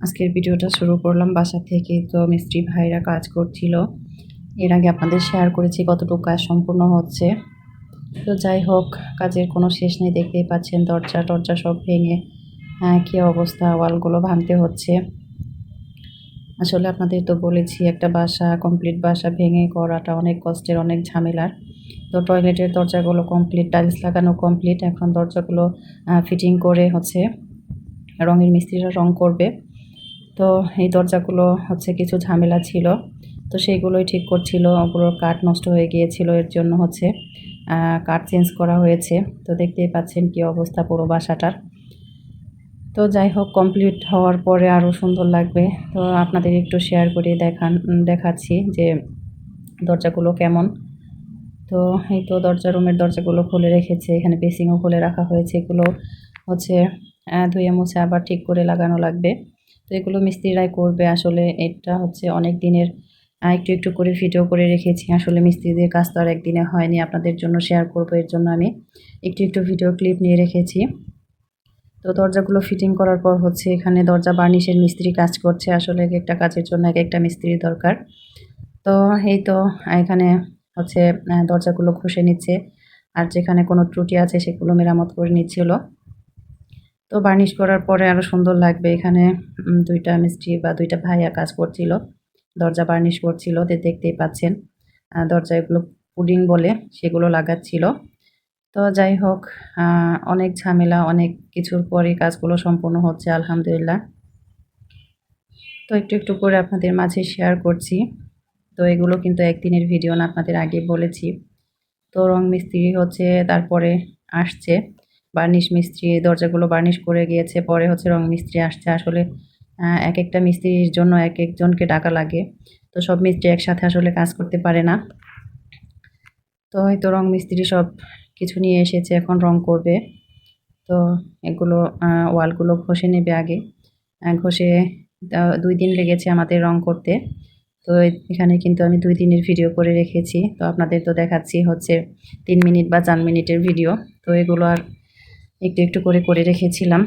আজকের ভিডিওটা শুরু করলাম বাসা থেকে। তো মিস্ত্রি ভাইরা কাজ করছিল। এর আগে আপনাদের শেয়ার করেছি কতটুকু কাজ সম্পূর্ণ হচ্ছে। তো যাই হোক কাজের কোনো শেষ নেই দেখতেই পাচ্ছেন দরজা টরজা সব ভেঙে হ্যাঁ, কী অবস্থা ওয়ালগুলো ভাঙতে হচ্ছে। আসলে আপনাদের তো বলেছি একটা বাসা কমপ্লিট বাসা ভেঙে করাটা অনেক কষ্টের অনেক ঝামেলার। তো টয়লেটের দরজাগুলো কমপ্লিট টাইলস লাগানো কমপ্লিট এখন দরজাগুলো ফিটিং করে হচ্ছে। রঙের মিস্ত্রিরা রং করবে। তো এই দরজাগুলো হচ্ছে কিছু ঝামেলা ছিল। তো সেইগুলোই ঠিক করছিল। পুরো কাঠ নষ্ট হয়ে গিয়েছিল। এর জন্য হচ্ছে কাঠ চেঞ্জ করা হয়েছে। তো দেখতেই পাচ্ছেন কি অবস্থা পুরো বাসাটার। তো যাই হোক, কমপ্লিট হওয়ার পরে আরও সুন্দর লাগবে। তো আপনাদের একটু শেয়ার করে দেখান, দেখাচ্ছি যে দরজাগুলো কেমন। তো এই তো দরজা রুমের দরজাগুলো খুলে রেখেছে। এখানে বেসিংও খুলে রাখা হয়েছে। এগুলো হচ্ছে ধুয়ে মুছে আবার ঠিক করে লাগানো লাগবে। তো এগুলো মিস্ত্রিরাই করবে। আসলে এটা হচ্ছে অনেক দিনের একটু একটু করে ভিডিও করে রেখেছি। আসলে মিস্ত্রিদের কাজ তো আর একদিনে হয়নি। আপনাদের জন্য শেয়ার করব। এর জন্য আমি একটু একটু ভিডিও ক্লিপ নিয়ে রেখেছি। তো দরজাগুলো ফিটিং করার পর হচ্ছে এখানে দরজা বার্নিশের মিস্ত্রি কাজ করছে। আসলে এক একটা কাজের জন্য এক একটা মিস্ত্রি দরকার। তো এই তো, এখানে হচ্ছে দরজাগুলো ঘষে নিচ্ছে। আর যেখানে কোনো ত্রুটি আছে সেগুলো মেরামত করে নিচ্ছিল। তো বার্নিশ করার পরে আরও সুন্দর লাগবে। এখানে দুইটা মিস্ত্রি বা দুইটা ভাইয়া কাজ করছিল। দরজা বার্নিশ করছিল দেখতেই পাচ্ছেন। দরজা এগুলো পুডিং বলে সেগুলো লাগাচ্ছিল। তো যাই হোক অনেক ঝামেলা, অনেক কিছুর পরে কাজগুলো সম্পূর্ণ হচ্ছে, আলহামদুলিল্লাহ। তো একটু একটু করে আপনাদের মাঝে শেয়ার করছি। তো এগুলো কিন্তু একদিনের ভিডিও না, আপনাদের আগে বলেছি। তো রং মিস্ত্রি হচ্ছে, তারপরে আসছে। বার্নিশ মিস্ত্রি, দরজাগুলো বার্নিশ করে গিয়েছে, পরে হচ্ছে রং মিস্ত্রি আসছে। আসলে এক একটা মিস্ত্রির জন্য এক একজনকে ডাকা লাগে। তো সব মিস্ত্রি একসাথে আসলে কাজ করতে পারে না। তো হয়তো রং মিস্ত্রি সব কিছু নিয়ে এসেছে, এখন রং করবে। তো এগুলো ওয়ালগুলো ঘষে নেবে আগে। ঘষে দুই দিন লেগেছে আমাদের রং করতে। তো এখানে কিন্তু আমি দুই দিনের ভিডিও করে রেখেছি। তো আপনাদের তো দেখাচ্ছি হচ্ছে তিন মিনিট বা চার মিনিটের ভিডিও। তো এগুলো আর একটু একটু করে করে রেখেছিলাম।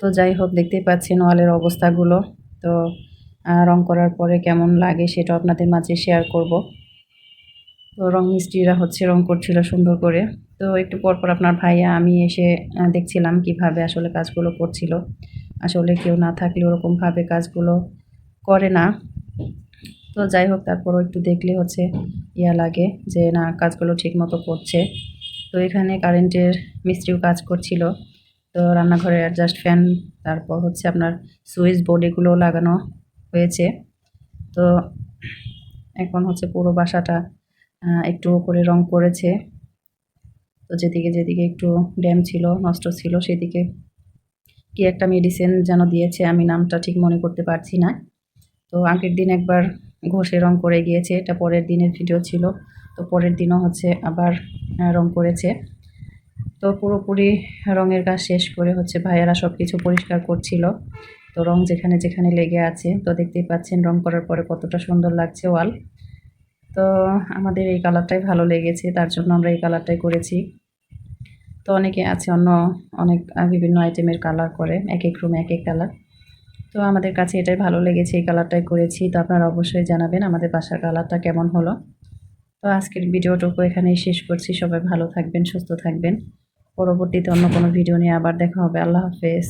তো যাই হোক, দেখতেই পাচ্ছেন ওয়ালের অবস্থাগুলো। তো রং করার পরে কেমন লাগে সেটা আপনাদের মাঝে শেয়ার করব। তো রং মিস্ত্রিরা হচ্ছে রং করছিল সুন্দর করে। তো একটু পরপর আপনার ভাইয়া, আমি এসে দেখছিলাম কীভাবে আসলে কাজগুলো করছিল। আসলে কেউ না থাকলে ওরকমভাবে কাজগুলো করে না। তো যাই হোক, তারপরও একটু দেখলে হচ্ছে ইয়া লাগে যে, না, কাজগুলো ঠিক মতো করছে। তো এখানে কারেন্টের মিস্ত্রিও কাজ করছিল। তো রান্নাঘরে অ্যাডজাস্ট ফ্যান তারপর হচ্ছে আপনার সুইচ বোর্ড এগুলো লাগানো হয়েছে। তো এখন হচ্ছে পুরো বাসাটা একটু করে রং করেছে। তো যেদিকে যেদিকে একটু ড্যাম ছিল, নষ্ট ছিল, সেদিকে কি একটা মেডিসিন যেন দিয়েছে, আমি নামটা ঠিক মনে করতে পারছি না। তো আগের দিন একবার ঘষে রং করে গিয়েছে। এটা পরের দিনের ভিডিও ছিল। তো পরের দিনও হচ্ছে আবার রং করেছে। তো পুরোপুরি রঙের কাজ শেষ করে হচ্ছে ভাইয়ারা সব কিছু পরিষ্কার করছিল। তো রং যেখানে যেখানে লেগে আছে। তো দেখতেই পাচ্ছেন রং করার পরে কতটা সুন্দর লাগছে ওয়াল। তো আমাদের এই কালারটাই ভালো লেগেছে। তার জন্য আমরা এই কালারটাই করেছি। তো অনেকে আছে অন্য, অনেক বিভিন্ন আইটেমের কালার করে। এক এক রুমে এক এক কালার তো আমাদের কাছে এটাই ভালো লেগেছে, এই কালারটাই করেছি। তো আপনারা অবশ্যই জানাবেন আমাদের বাসার কালারটা কেমন হলো। তো আজকের ভিডিওটুকু এখানেই শেষ করছি। সবাই ভালো থাকবেন, সুস্থ থাকবেন। পরবর্তীতে অন্য কোনো ভিডিও নিয়ে আবার দেখা হবে। আল্লাহ হাফেজ।